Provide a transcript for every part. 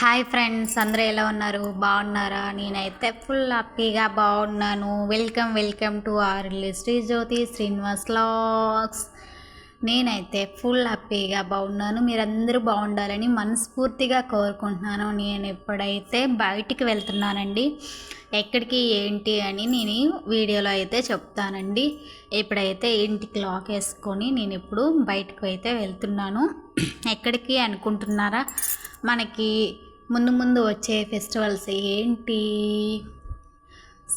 Hi friends అందరూ ఎలా ఉన్నారు? బాగున్నారా? నేనైతే ఫుల్ హ్యాపీగా బాగున్నాను. Welcome welcome to R Sri Jyothi Srinivas lakhs నేనైతే ఫుల్ హ్యాపీగా బాగున్నాను. మీరందరూ బాగుండాలని మనస్ఫూర్తిగా కోరుకుంటున్నాను. నేను ఎప్పుడైతే బయటికి వెళ్తున్నానండి ఎక్కడికి ఏంటి అని నేను వీడియోలో అయితే చెప్తానండి. ఇప్పుడైతే ఇంటికి లాక్ వేసుకొని నేను ఇప్పుడు బయటకు అయితే వెళ్తున్నాను. ఎక్కడికి అనుకుంటున్నారా? మనకి ముందు ముందు వచ్చే ఫెస్టివల్స్ ఏంటి?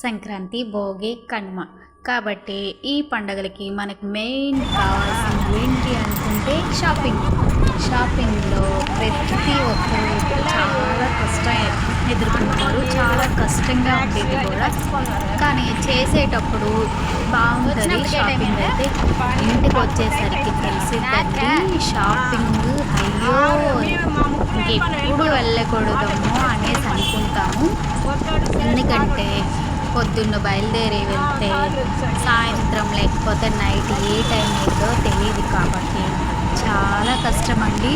సంక్రాంతి భోగి కనుమ. కాబట్టి ఈ పండగలకి మనకు మెయిన్ కావాల్సింది ఏంటి అనుకుంటే షాపింగ్. షాపింగ్లో ప్రతి ఒక్కరు చాలా కష్టం ఎదుర్కొంటారు. చాలా కష్టంగా ఉండేది కూడా. కానీ చేసేటప్పుడు బాగుంటుంది షాపింగ్ అయితే. ఇంటికి వచ్చేసరికి తెలిసి షాపింగ్ ఎప్పుడు వెళ్ళకూడదమ్మో అనేసి అనుకుంటాము. ఎందుకంటే పొద్దున్న బయలుదేరి వెళ్తే సాయంత్రం లేకపోతే నైట్ ఏ టైం ఏదో తెలియదు కాబట్టి చాలా కష్టమండి.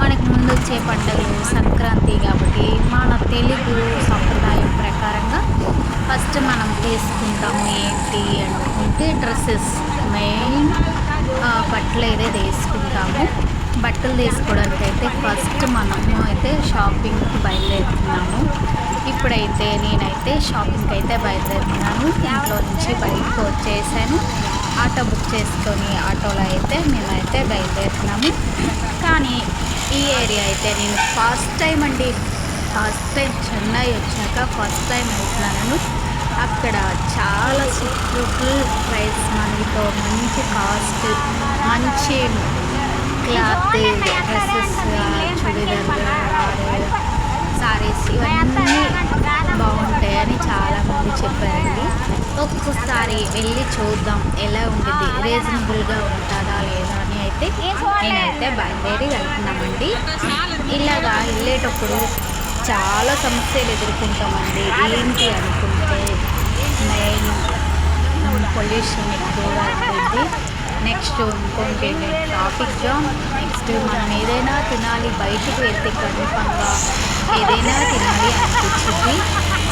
మనకు ముందు వచ్చే పండుగలు సంక్రాంతి కాబట్టి మన తెలుగు సంప్రదాయం ప్రకారంగా ఫస్ట్ మనం తీసుకుంటాము ఏంటి అనుకుంటే డ్రెస్సెస్. మెయిన్ బట్టలు అయితే తీసుకుంటాము బట్టలు తీసుకోవడానికి అయితే ఫస్ట్ మనము అయితే షాపింగ్కి బయలుదేరుతున్నాము. ఇప్పుడైతే నేనైతే షాపింగ్కి అయితే బయలుదేరుతున్నాను. ఇంట్లో నుంచి బయటకు వచ్చేసాను. ఆటో బుక్ చేసుకొని ఆటోలో అయితే మేమైతే బయలుదేరుతున్నాము. కానీ ఈ ఏరియా అయితే నేను ఫస్ట్ టైం అండి. ఫస్ట్ టైం చెన్నై వచ్చాక ఫస్ట్ టైం వెళ్తున్నాను. అక్కడ చాలా సూపర్ఫుల్ ప్రైస్ మనీతో మంచి కాస్ట్ మంచి క్లాత్ డ్రెస్సెస్ సారీస్ ఇవన్నీ బాగుంటాయని చాలామంది చెప్పారండి. ఒక్కొక్కసారి వెళ్ళి చూద్దాం ఎలా ఉంటుంది రీజనబుల్గా ఉంటుందా లేదా అని అయితే నేనైతే బయలుదేరి వెళ్తున్నామండి. ఇలాగా వెళ్ళేటప్పుడు చాలా సమస్యలు ఎదుర్కొంటామండి. ఏంటి అనుకుంటే మెయిన్ పొల్యూషన్ ఎక్కువగా నెక్స్ట్ ఇంకోటి ట్రాఫిక్ జామ్ నెక్స్ట్ మనం ఏదైనా తినాలి బయటికి వెళ్తే కన్ఫామ్గా ఏదైనా తినాలి అనిపించింది.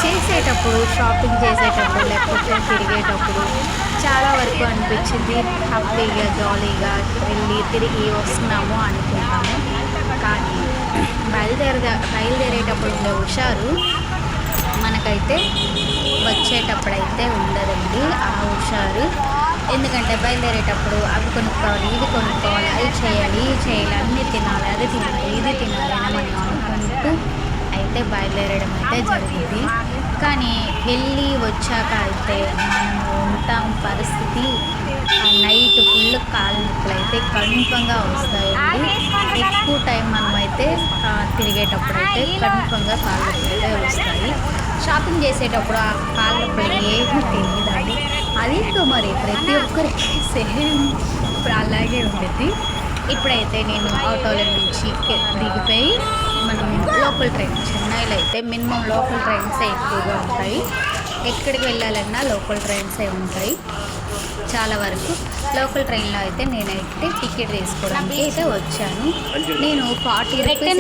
చేసేటప్పుడు షాపింగ్ చేసేటప్పుడు లేకపోతే తిరిగేటప్పుడు చాలా వరకు అనిపించింది హ్యాపీగా జాలీగా వెళ్ళి తిరిగి వస్తున్నాము అనుకుంటాము. కానీ బయలుదేరే బయలుదేరేటప్పుడు ఉండే హుషారు మనకైతే వచ్చేటప్పుడైతే ఉండదండి ఆ హుషారు. ఎందుకంటే బయలుదేరేటప్పుడు అవి కొనుక్కోవాలి ఇవి కొనుక్కోవాలి అది చేయాలి ఇవి చేయాలి అన్నీ తినాలి అది తినాలి ఇది తినాలి అని మనం అనుకుంటూ అయితే బయలుదేరడం అయితే జరిగింది. కానీ వెళ్ళి వచ్చాక అయితే మనం ఉంటాం పరిస్థితి నైట్ ఫుల్ కాళ్ళ నొప్పులు అయితే కన్ఫంగా వస్తాయండి. ఎక్కువ టైం మనమైతే తిరిగేటప్పుడు అయితే కన్ఫంగా కాళ్ళు నొప్పులు అయితే వస్తాయి. షాపింగ్ చేసేటప్పుడు ఆ కాళ్ళు నొప్పులు ఏమీ అదేంటో మరి? ప్రతి ఒక్కరికి సేమ్. ఇప్పుడు అలాగే ఉంటుంది. ఇప్పుడైతే నేను ఆటోల నుంచి దిగిపోయి మనం లోకల్ ట్రైన్ చెన్నైలో అయితే మినిమం లోకల్ ట్రైన్సే ఎక్కువగా ఉంటాయి. ఎక్కడికి వెళ్ళాలన్నా లోకల్ ట్రైన్సే ఉంటాయి. చాలా వరకు లోకల్ ట్రైన్లో అయితే నేనైతే టికెట్ తీసుకోవడానికి అయితే వచ్చాను. నేను ఫార్టీ రూపీస్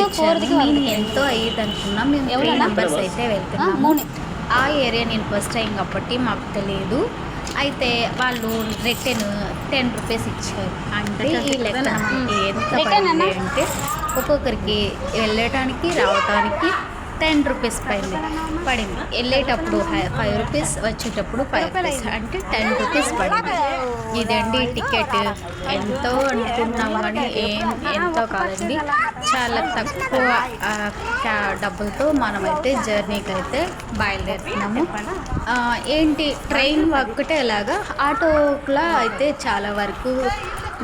నేను ఎంతో అయ్యేది అనుకున్నా. మేము ఎవరి నెంబర్స్ అయితే వెళ్తున్నాము. ఆ ఏరియా నేను ఫస్ట్ టైం కాబట్టి మాకు తెలియదు అయితే వాళ్ళు రిటర్న్ టెన్ రూపీస్ ఇచ్చారు. అంటే ఈ లెక్కన మనకి ఎంత పడింది అంటే ఒక్కొక్కరికి వెళ్ళటానికి రావటానికి టెన్ రూపీస్ పడింది పడింది. వెళ్ళేటప్పుడు ఫైవ్ రూపీస్ వచ్చేటప్పుడు ఫైవ్ రూపీస్. అంటే టెన్ రూపీస్ పడింది. ఇదండి టికెట్. ఎంతో అనుకున్నాం కానీ ఏం ఎంతో కాదండి. చాలా తక్కువ డబ్బులతో మనమైతే జర్నీకి అయితే బయలుదేరుతున్నాము ఏంటి ట్రైన్ ఒక్కటే అలాగా ఆటోలో అయితే చాలా వరకు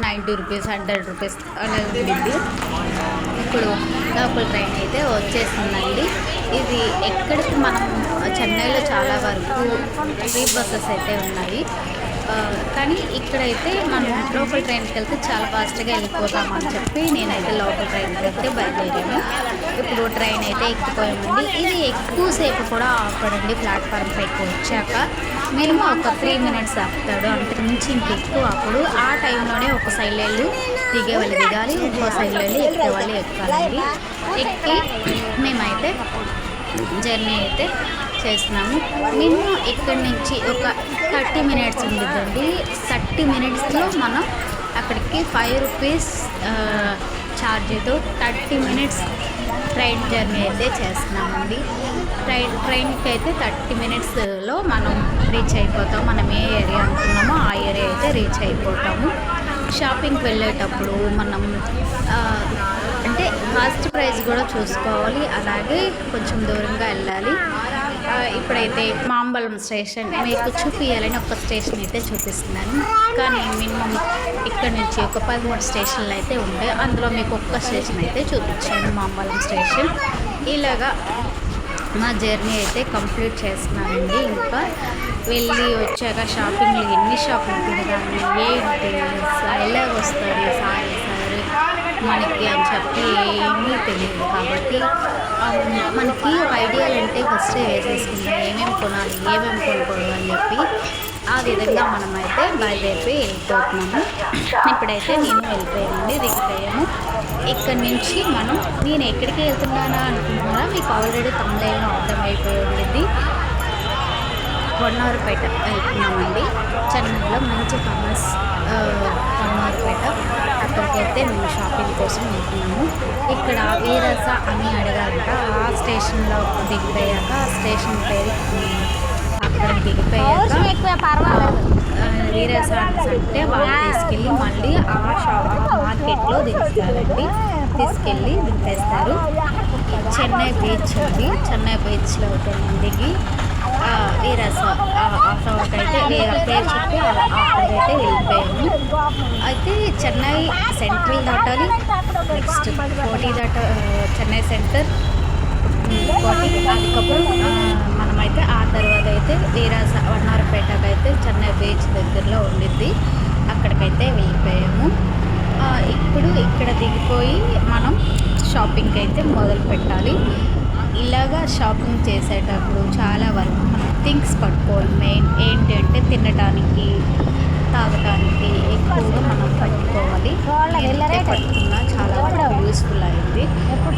నైంటీ రూపీస్ హండ్రెడ్ రూపీస్ అలా ఉండింది. ఇప్పుడు లోకల్ ట్రైన్ అయితే వచ్చేసిందండి. ఇది ఎక్కడికి మనం చెన్నైలో చాలా వరకు ఫ్రీ బస్సెస్ అయితే ఉన్నాయి. కానీ ఇక్కడైతే మనం లోకల్ ట్రైన్కి వెళ్తే చాలా ఫాస్ట్గా వెళ్ళిపోతామని చెప్పి నేనైతే లోకల్ ట్రైన్కి అయితే బయలుదేరాను. ఇప్పుడు ట్రైన్ అయితే ఎక్కిపోయామండి. ఇది ఎక్కువసేపు కూడా ఆపడండి ప్లాట్ఫామ్ పైకి వచ్చాక మినిమం ఒక త్రీ మినిట్స్ ఆపుతాడు. అంతకు మించి ఇంకెక్కువ అప్పుడు ఆ టైంలోనే ఒక సైడ్ వెళ్ళి దిగే వాళ్ళు దిగాలి ఇంకో సైడ్ వెళ్ళి ఎక్కే వాళ్ళు ఎక్కాలండి. ఎక్కి మేమైతే జర్నీ అయితే చేస్తున్నాము. మేము ఇక్కడి నుంచి ఒక థర్టీ మినిట్స్ ఉంటుందండి థర్టీ మినిట్స్లో మనం అక్కడికి ఫైవ్ రూపీస్ ఛార్జీతో థర్టీ మినిట్స్ ట్రైన్ జర్నీ అయితే చేస్తున్నామండి. ట్రైన్ ట్రైన్కి అయితే థర్టీ మినిట్స్లో మనం రీచ్ అయిపోతాం. మనం ఏ ఏరియా అనుకున్నామో ఆ ఏరియా అయితే రీచ్ అయిపోతాము. షాపింగ్కి వెళ్ళేటప్పుడు మనం అంటే ఫస్ట్ ప్రైస్ కూడా చూసుకోవాలి. అలాగే కొంచెం దూరంగా వెళ్ళాలి. ఇప్పుడైతే మాంబలం స్టేషన్ మీకు చూపించాలని ఒక స్టేషన్ అయితే చూపిస్తున్నాను. కానీ మినిమం ఇక్కడ నుంచి ఒక పదమూడు స్టేషన్లు అయితే ఉంటాయి అందులో మీకు ఒక్క స్టేషన్ అయితే చూపించాను మాంబలం స్టేషన్. ఇలాగా మా జర్నీ అయితే కంప్లీట్ చేస్తున్నానండి. ఇంకా వెళ్ళి వచ్చాక షాపింగ్లు ఎన్ని షాపింగ్ తిరగాలి ఏంటి ఎలాగ వస్తుంది సారీ సారీ మనకి అని చెప్పి ఏమీ తెలియదు. కాబట్టి మనకి ఒక ఐడియాలు అంటే ఫస్ట్ వేసేసుకుంటాం ఏమేమి కొనాలి? ఏమేమి కొనకూడదు అని చెప్పి ఆ విధంగా మనం అయితే బయలుదేరి వెళ్ళిపోతున్నాము. ఇప్పుడైతే నేను వెళ్ళిపోయానండి దిగిపోయాము ఇక్కడ నుంచి మనం నేను ఎక్కడికి వెళ్తున్నానా అనుకుంటున్నారా మీకు ఆల్రెడీ తమిళలో అర్థమైపోయి ఉండేది పొన్నారుపేట వెళ్తున్నామండి. చెన్నైలో మంచి ఫేమస్ పొన్నారుపేట అక్కడికైతే మేము షాపింగ్ కోసం వెళ్తున్నాము. ఇక్కడ వీరస అని అడగాలంట ఆ స్టేషన్లో దిగిపోయాక ఆ స్టేషన్ పేరు అక్కడ దిగిపోయాక వీరసాన్స్ అంటే వాళ్ళు తీసుకెళ్ళి మళ్ళీ ఆ షాప్ మార్కెట్లో దించుతారండి తీసుకెళ్ళి దింపేస్తారు. చెన్నై బీచ్ ఉంది చెన్నై బీచ్లో అయితే దిగి వీరస్ ఆ అయితే వేరే పేరు చెప్పి ఆ- అయితే వెళ్ళిపోయాము అయితే చెన్నై సెంట్రల్ దాటాలి. నెక్స్ట్ కోటి దాట చెన్నై సెంటర్. కోటి అదికప్పుడు మనమైతే ఆ తర్వాత అయితే వీరాస వన్నారపేటకు అయితే చెన్నై బీచ్ దగ్గరలో ఉండిద్ది. అక్కడికైతే వెళ్ళిపోయాము. ఇప్పుడు ఇక్కడ దిగిపోయి మనం షాపింగ్కి అయితే మొదలు పెట్టాలి ఇలాగా షాపింగ్ చేసేటప్పుడు చాలా వరకు థింగ్స్ పట్టుకోవాలి మెయిన్ ఏంటి అంటే తినడానికి తాగడానికి ఎక్కువగా మనం పట్టుకోవాలి. పట్టుకున్నా చాలా వరకు యూస్ఫుల్ అయింది.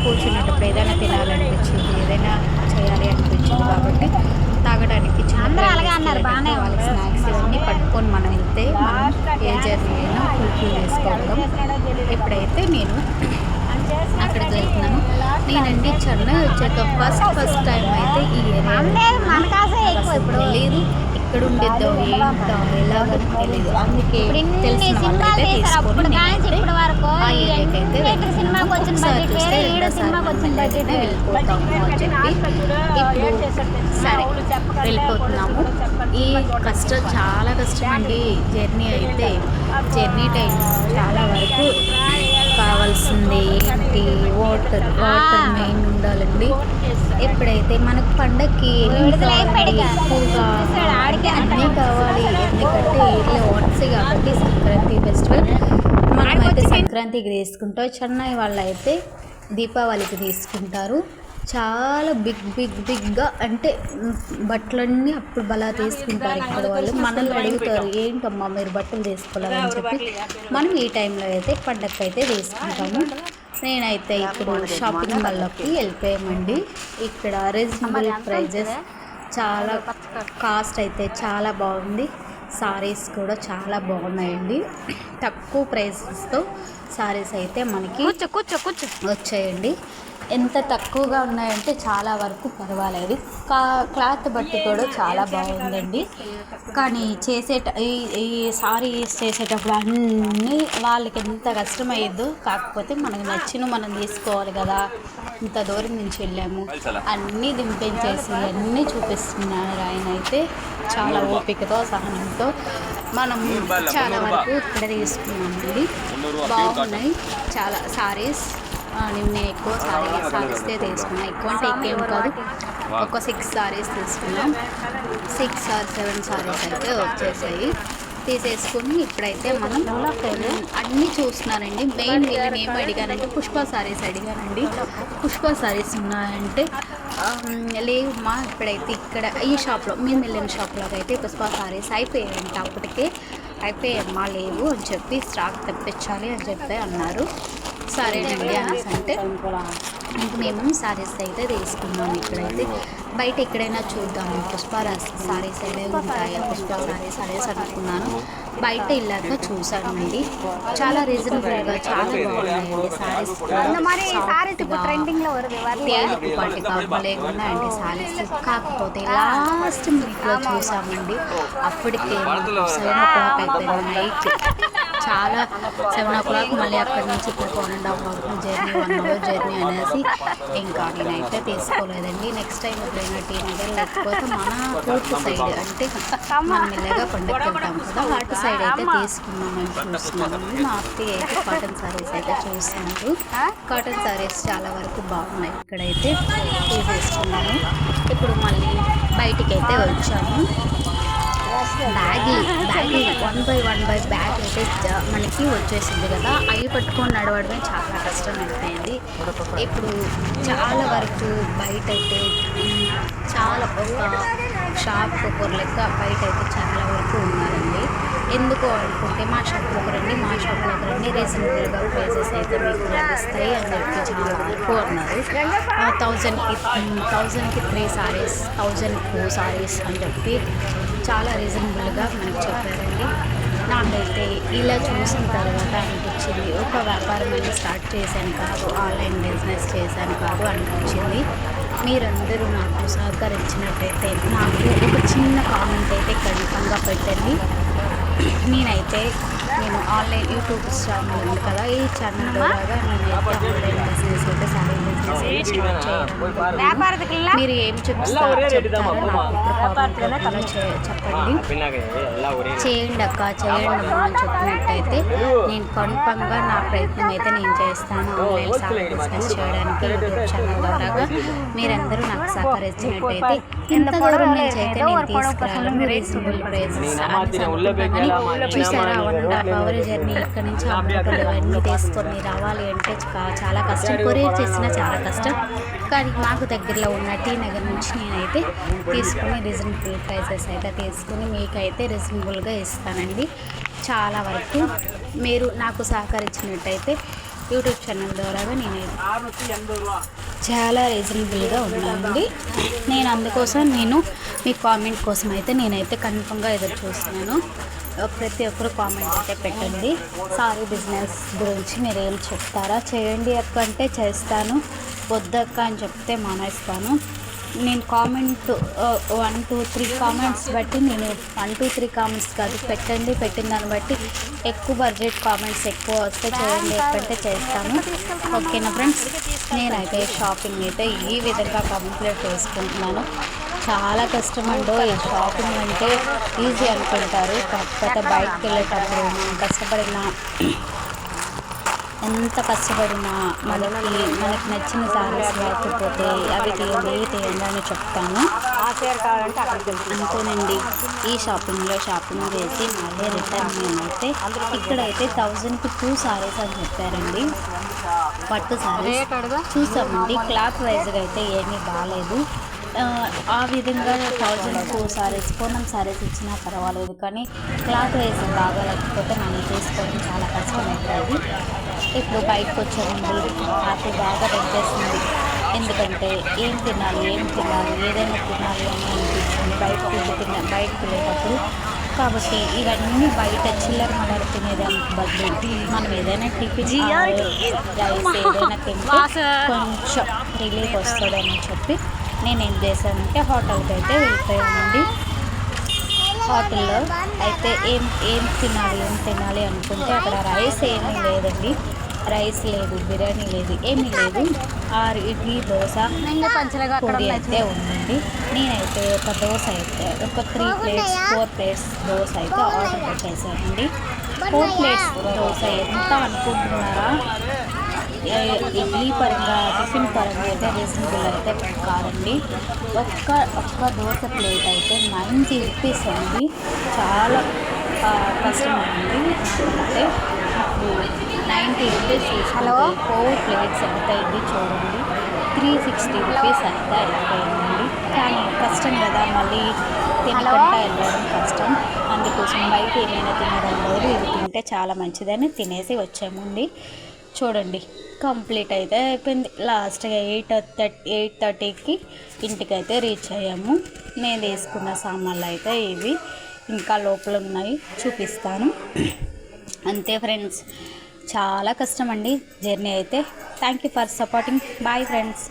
కూర్చున్నప్పుడు ఏదైనా తినాలనిపించింది ఏదైనా చేయాలి అనిపించింది కాబట్టి తాగడానికి వాళ్ళకి స్నాక్స్ ఇవన్నీ పట్టుకొని మనం వెళ్తే మనం ఏ జర్నీ అయినా ఫుల్ఫిల్ చేసుకోగలం. ఇప్పుడైతే నేను అక్కడికి వెళ్తున్నాను నేనండి చెన్నై వచ్చాక ఫస్ట్ ఫస్ట్ టైం అయితే ఈ ఏరియా. ఇప్పుడు తెలియదు ఇక్కడ ఉండిద్దో ఏంటో ఎలాగో తెలియదు అందుకే తెలిసిన వాళ్ళైతే తీసుకొని నేనైతే సినిమాకి వచ్చిన బడ్జెట్ చూస్తే వేరే ఈడ రెండోసారి సినిమాకి వచ్చిన మనం బడ్జెట్ అయితే వెళ్ళిపోతాము అని చెప్పి ఇప్పుడు సరే వెళ్ళిపోతున్నాము. ఈ కష్టం చాలా కష్టం అండి జర్నీ అయితే. జర్నీ టైం చాలా వరకు కావాల్సింది ఏంటి? వాటర్ వాటర్ మెయిన్ ఉండాలండి. ఎప్పుడైతే మనకు పండక్కి ఏమేమి ఆడికే అన్నీ కావాలి. ఎందుకంటే ఇట్లా వన్స్ కాబట్టి సంక్రాంతి ఫెస్టివల్. మనమైతే సంక్రాంతికి తీసుకుంటాం. చెన్నై వాళ్ళు అయితే దీపావళికి తీసుకుంటారు. చాలా బిగ్ బిగ్ బిగ్గా అంటే బట్టలన్నీ అప్పుడు బలా తీసుకుంటారు ఇక్కడ వాళ్ళు. మనల్ని అడుగుతారు ఏంటమ్మా మీరు బట్టలు తీసుకోవాలని చెప్పి. మనం ఈ టైంలో అయితే పండగకి అయితే తీసుకుంటాము. నేనైతే ఇప్పుడు షాపింగ్ మాల్లోకి వెళ్ళిపోయామండి. ఇక్కడ రీజనబుల్ ప్రైజెస్ చాలా కాస్ట్ అయితే చాలా బాగుంది. సారీస్ కూడా చాలా బాగున్నాయండి. తక్కువ ప్రైసెస్తో సారీస్ అయితే మనకి వచ్చాయండి. ఎంత తక్కువగా ఉన్నాయంటే చాలా వరకు పర్వాలేదు. కా క్లాత్ బట్టి కూడా చాలా బాగుందండి. కానీ చేసేట ఈ ఈ సారీస్ చేసేటప్పుడు అన్నీ వాళ్ళకి ఎంత కష్టమయ్యద్దో కాకపోతే మనకు నచ్చిన మనం తీసుకోవాలి కదా. ఇంత దూరం నుంచి వెళ్ళాము. అన్నీ దింపించేసి అన్నీ చూపిస్తున్నారు ఆయన అయితే. చాలా ఓపికతో సహనంతో మనం చాలా వరకు ఇక్కడ తీసుకున్నామండి. బాగున్నాయి. చాలా సారీస్ నేను ఎక్కువ సారీ సారీస్తే తీసుకున్నాను ఎక్కువ అంటే ఎక్కువ కాదు. ఒక సిక్స్ సారీస్ తీసుకున్నాం. సిక్స్ ఆర్ సెవెన్ సారీస్ అయితే వచ్చేసాయి. తీసేసుకుని ఇప్పుడైతే మనం అన్నీ చూస్తున్నానండి మెయిన్ వీళ్ళని ఏం అడిగానంటే పుష్ప సారీస్ అడిగానండి పుష్ప సారీస్ ఉన్నాయంటే లేవమ్మా ఇప్పుడైతే ఇక్కడ ఈ షాప్లో మేము వెళ్ళిన షాప్లో అయితే పుష్ప సారీస్ అయిపోయాయంట. అప్పటికే అయిపోయామ్మా లేవు అని చెప్పి స్టాక్ తెప్పించాలి అని చెప్పి అన్నారు. సరేనండి అనేసి అంటే ఇంకా మేము సారీస్ అయితే తీసుకున్నాం ఇక్కడైతే. బయట ఎక్కడైనా చూద్దాము పుష్ప సారీస్ అయితే ఉంటాయి? పుష్ప సారీస్ సారీస్ అనుకున్నాను. బయట ఇల్లాక చూసానండి చాలా రీజనబుల్గా చాలా బాగున్నాయండి సారీస్ తేలికు పాటి కాకుండా అండి సారీస్ కాకపోతే లాస్ట్ మీకు చూసామండి. అప్పటికే సెవెన్ ఓ క్లాక్ చాలా సెవెన్ ఓ క్లాక్ మళ్ళీ అక్కడి నుంచి ఇప్పుడు one and half hour journey one hour journey అనేసి ఇంకా నేనైతే తీసుకోలేదండి. నెక్స్ట్ టైం ఎప్పుడైనా టీ నగర్ లేకపోతే మన తూర్పు సైడ్ అంటే మనం మెల్లగా పండుగకి వెళ్తాం కదా అటు సైడ్ అయితే తీసుకున్నామని చూస్తున్నామండి మా అత్తయ్య అయితే కాటన్ సారీస్ అయితే చూస్తున్నారు కాటన్ సారీస్ చాలా వరకు బాగున్నాయి. ఇక్కడైతే తీసేసుకున్నాను ఇప్పుడు మళ్ళీ బయటికి అయితే వచ్చాము bag bag one by one by bag అయితే మనకి వచ్చేసింది కదా. అవి పట్టుకొని నడవడమే చాలా కష్టం అయిపోయింది ఇప్పుడు చాలా వరకు బయట అయితే చాలా ఒక షాప్ ఒక లెక్క బయట అయితే చాలా వరకు ఉన్నారండి. ఎందుకు అనుకుంటే మా షాప్లోకి రండి మా షాప్లోకి రండి రీజనబుల్గా ప్రైసెస్ అయితే మీకు లభిస్తాయి అని చెప్పి చాలా వరకు అన్నారు. థౌజండ్కి థౌజండ్కి three saris thousand two saris అని చెప్పి చాలా రీజనబుల్గా మనకు చెప్పారండి. నాకైతే ఇలా చూసిన తర్వాత అనిపించింది. ఒక వ్యాపారం అనేది స్టార్ట్ చేశాను కాదు ఆన్లైన్ బిజినెస్ చేశాను కాదు అనిపించింది. మీరందరూ నాకు సహకరించినట్టయితే నాకు ఒక చిన్న కామెంట్ అయితే ఖచ్చితంగా పెట్టండి. నేనైతే నేను ఆన్లైన్ యూట్యూబ్ ఛానల్ ఉంది కదా ఈ ఛానల్ ద్వారా నేను ఆన్లైన్ బిజినెస్ అయితే మీరు ఏం చెప్తారో చెప్పండి. చేయండి అక్క చేయండి అని చెప్పినట్టయితే నేను కన్ఫామ్గా నా ప్రయత్నం అయితే నేను చేస్తాను ఆన్లైన్ బిజినెస్ చేయడానికి యూట్యూబ్ ఛానల్ ద్వారా మీరందరూ నాకు సహకరించినట్టయితే ఇంత దూరం నుంచి అయితే నేను తీసుకురాను రీజనబుల్ ప్రైజెస్ చూసారా అవర్ జర్నీ ఇక్కడ నుంచి అమృతలు ఇవన్నీ తీసుకొని రావాలి అంటే చాలా కష్టం. కొరియర్ చేసిన చాలా కష్టం. కానీ మాకు దగ్గరలో ఉన్న టీ నగర్ నుంచి నేనైతే తీసుకుని రీజనబుల్ ప్రైసెస్ అయితే తీసుకుని మీకైతే రీజనబుల్గా ఇస్తానండి. చాలా వరకు మీరు నాకు సహకరించినట్టయితే యూట్యూబ్ ఛానల్ ద్వారా నేనైతే చాలా రీజనబుల్గా ఉన్నాయండి నేను అందుకోసం నేను మీ కామెంట్ కోసం అయితే నేనైతే కన్ఫర్మ్గా ఎదురు చూస్తున్నాను ప్రతి ఒక్కరు కామెంట్ అయితే పెట్టండి. సారీ బిజినెస్ గురించి మీరు ఏం చెప్తారా? చేయండి అక్క అంటే చేస్తాను. వద్దక్క అని చెప్తే మానేస్తాను. నేను comment one two three comments బట్టి నేను వన్ టూ త్రీ కామెంట్స్ కాదు పెట్టండి పెట్టిన దాన్ని బట్టి ఎక్కువ బడ్జెట్ కామెంట్స్ ఎక్కువ వస్తే చేయండి ఎక్కడంటే చేస్తాను. ఓకేనా ఫ్రెండ్స్ నేనైతే షాపింగ్ అయితే ఈ విధంగా కంప్లీట్ చేసుకుంటున్నాను. చాలా కష్టం అండి ఈ షాపింగ్ అంటే ఈజీ అనుకుంటారు. కాకపోతే బయటకు వెళ్ళేటప్పుడు మనం కష్టపడిన ఎంత కష్టపడినా మనకి మనకి నచ్చిన సారీస్ లేకపోతే అవి తీయండి ఇవి తీయండి అని చెప్తాను. అంతేనండి. ఈ షాపింగ్లో షాపింగ్ చేసి మళ్ళీ రిటర్న్ మేమైతే ఇక్కడైతే థౌజండ్కి టూ సారీస్ అని చెప్పారండి. పట్టు సారీ చూసామండి క్లాత్ వైజ్గా అయితే ఏమీ బాగాలేదు ఆ, విధంగా థౌజండ్ టూ సారీస్ పూనం సారీస్ ఇచ్చినా పర్వాలేదు కానీ క్లాత్ వైజ్ బాగా లేకపోతే మనం తీసుకోవడం చాలా కష్టం అవుతుంది ఇప్పుడు బయటకు వచ్చామండి హ్యాపీ బాగా పెట్టేసింది ఎందుకంటే ఏం తినాలి ఏం తినాలి ఏదైనా తినాలి అని అనిపించింది. బయట ఫుడ్ తిన్న బయటకు వెళ్ళేటప్పుడు కాబట్టి ఇవన్నీ బయట చిల్లర మల్లర తినేదానికి బదులు మనం ఏదైనా టిఫిన్ రైస్ ఏదైనా తింటే కొంచెం రిలీఫ్ వస్తుందని చెప్పి నేను ఏం చేశానంటే హోటల్కి అయితే వెళ్ళిపోయానండి. హోటల్లో అయితే ఏం ఏం తినాలి ఏం తినాలి అనుకుంటే అక్కడ రైస్ ఏమీ లేదండి. రైస్ లేదు బిర్యానీ లేదు ఏమీ లేదు. ఆరు ఇడ్లీ దోశ పొడి అయితే ఉందండి. నేనైతే ఒక దోశ అయితే ఒక three plates four plates dosa అయితే ఆర్డర్ పెట్టేశానండి. ఫోర్ ప్లేట్స్ దోశ ఎంత అనుకుంటున్నారా? ఇడ్లీ పరంగా టిఫిన్ పరంగా అయితే రీజనబుల్ అయితే కాదండి ఒక్క ఒక్క దోశ ప్లేట్ అయితే నైంటీ రూపీస్ అండి. చాలా ఆ, కష్టమైంది నాకంటే ninety rupees hello? Four plates ఎంత అయింది చూడండి. త్రీ సిక్స్టీ రూపీస్ అయితే అయిపోయిందండి. కానీ కష్టం కదా మళ్ళీ తినకుండా వెళ్ళడం కష్టం. అందుకోసం బయట ఏమైనా తినడం లేదు. ఇది తింటే చాలా మంచిదని తినేసి వచ్చామండి. చూడండి కంప్లీట్ అయితే అయిపోయింది. లాస్ట్గా ఎయిట్ థర్టీ ఎయిట్ థర్టీకి ఇంటికైతే రీచ్ అయ్యాము. నేను తీసుకున్న సామాన్లు అయితే ఇవి. ఇంకా లోపల ఉన్నాయి చూపిస్తాను. అంతే ఫ్రెండ్స్ చాలా కష్టం అండి జర్నీ అయితే. Thank you for supporting bye friends